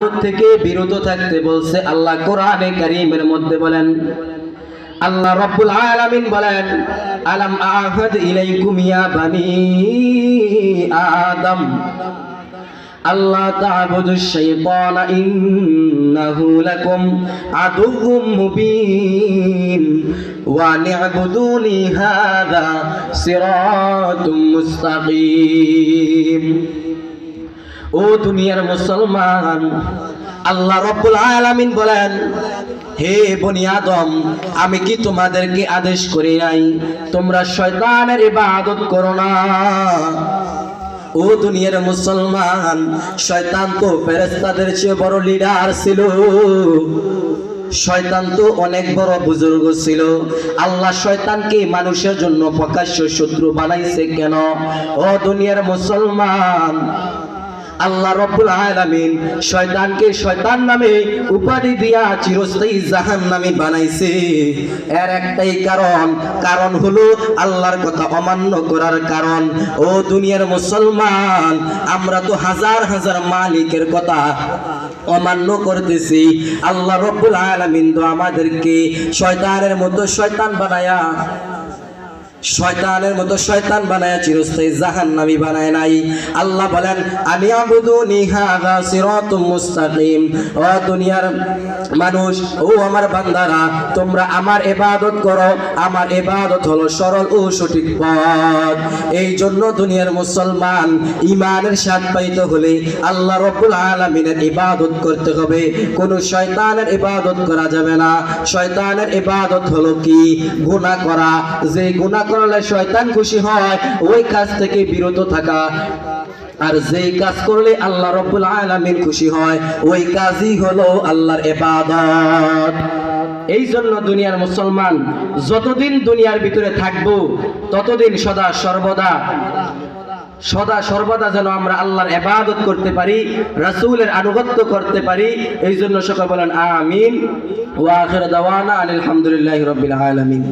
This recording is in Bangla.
থেকে বিরত থাকতে বলছে, আল্লাহ কোরআনে কারীমের মধ্যে বলেন, আল্লাহ রাব্বুল আলামিন বলেন, আলাম আহাদ ইলাইকুম ইয়া বানি আদম। আল্লাহ তা'বুদু শাইতান ইন্নাহু লাকুম আদুউম মুবিন, ওয়া নি'বুদুনি হাযা সিরাতুম মুস্তাকিম। ও দুনিয়ার মুসলমান, আল্লাহ রব্বুল আলামিন বলেন, হে বনি আদম, আমি কি তোমাদেরকে আদেশ করি নাই? তোমরা শয়তানের ইবাদত করো না। ও দুনিয়ার মুসলমান, শয়তান তো ফেরেশতাদের চেয়ে বড় লিডার ছিল। শয়তান তো অনেক বড় বুজুর্গ ছিল। আল্লাহ শয়তানকে মানুষের জন্য প্রকাশ্য শত্রু বানাইছে কেন? ও দুনিয়ার মুসলমান আল্লাহ রব্বুল আলামিন শয়তানকে শয়তান নামে উপাধি দিয়া চিরস্থায়ী জাহান নামে বানাইছে। এর একটাই কারণ কারণ হলো আল্লাহর কথা অমান্য করার কারণ। ও দুনিয়ার মুসলমান, আমরা তো হাজার হাজার মালিকের কথা অমান্য করতেছি। আল্লাহ রব্বুল আলামিন তো আমাদেরকে শয়তানের মতো শয়তান বানায়া শয়তানের মতো শয়তান বানায়, চিরস্থায়ী জাহান্নামী বানায় নাই। আল্লাহ বলেন, আমি আবুদুনি হাযা সিরাতুম মুস্তাকিম। ও দুনিয়ার মানুষ, ও আমার বান্দারা, তোমরা আমার ইবাদত করো। আমার ইবাদত হলো সরল ও সঠিক পথ। এই জন্য দুনিয়ার মুসলমান ইমানের স্বাদ পাইতে হলে আল্লাহ রব্বুল আলামিনের ইবাদত করতে হবে। কোন শয়তানের ইবাদত করা যাবে না। শয়তানের ইবাদত হলো কি? গুনাহ করা। যে গুনাহ করলে শয়তান খুশি হয়, ওই কাজ থেকে বিরত থাকা। আর যেই কাজ করলে আল্লাহ রব্বুল আলামিন খুশি হয়, ওই কাজই হলো আল্লাহর ইবাদত। এই জন্য দুনিয়ার মুসলমান যতদিন দুনিয়ার ভিতরে থাকব, ততদিন সদা সর্বদা সদা সর্বদা যেন আমরা আল্লাহর ইবাদত করতে পারি, রাসূলের আনুগত্য করতে পারি এই জন্য সকল বলেন, আমিন। ওয়া আখির দাওয়ানা আলহামদুলিল্লাহি রাব্বিল আলামিন।